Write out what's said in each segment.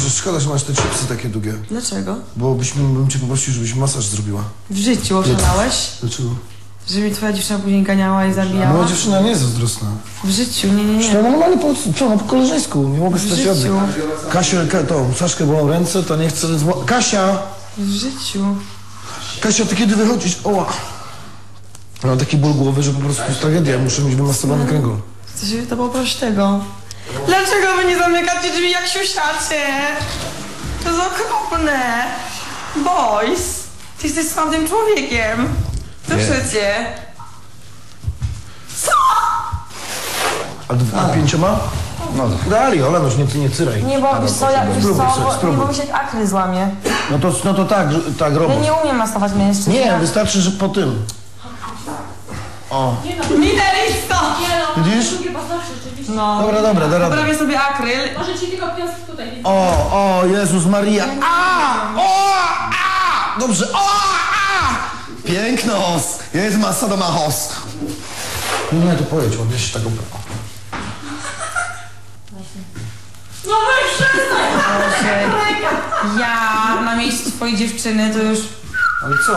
Że Szkoda, że masz te chipsy takie długie. Dlaczego? Bo byśmy, bym cię poprosił, żebyś masaż zrobiła. W życiu oszalałeś? Dlaczego? Że mi twoja dziewczyna później ganiała i zabijała? Moja dziewczyna nie jest zazdrosna. W życiu, nie, nie, nie. normalnie po, co, no, po koleżeńsku, nie mogę W stać życiu. rady. Kasia, ka, to, Saszkę bolą ręce, to nie zła- Kasia! W życiu. Kasia, ty kiedy wychodzisz? Oła! Mam taki ból głowy, że po prostu tragedia. Muszę mieć wymasowany kręgol. Chcę się to poproś tego. Dlaczego wy nie zamykacie drzwi jak siusiacie? To jest okropne. Boys, ty jesteś słabym człowiekiem. Proszę cię. A, d- a pięcioma? No dali, Olenuś, nie, nie cyraj. Nie, bo wiesz co, ja, wiesz Spróbuj co, sobie, bo, nie, spróbuj. bo mi się akry złamie. No to, no to tak, że- tak Ja nie umiem masować mężczyzn. Nie, Ja- wystarczy, że po tym. O, Literisto! widzisz? Drugie paznokcie rzeczywiście. No. Dobra, dobra, radę. Poprawię sobie akryl. Może ci tylko piąsk tutaj. O, o, Jezus Maria. A! O! A! Dobrze. O! A! Pięknos. Jest masa do machos. No nie, to pojedź, odnieś tego. No weź przestań! Boże, ja na miejscu twojej dziewczyny to już... Ale co?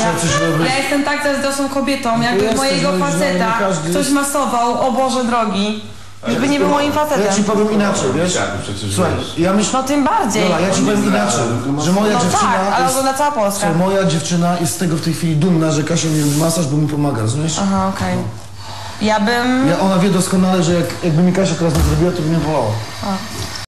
Ja coś robię. Ja jestem tak zazdrosną kobietą, jakby jesteś, mojego no faceta każdy ktoś masował, o Boże drogi. Żeby nie był moim Ja ci facetem. powiem inaczej, wiesz? przecież Słuchaj, ja myślę... No tym bardziej. Dobra, ja ci powiem inaczej, że moja No dziewczyna tak, ale jest... ogląda cała Polska. Słuchaj, moja dziewczyna jest z tego w tej chwili dumna, że Kasia mi robi masaż, bo mi pomaga, rozumiesz? Aha, okej. Ja bym... Ja, ona wie doskonale, że jak, jakby mi Kasia teraz nie zrobiła, to by mnie wołała. A.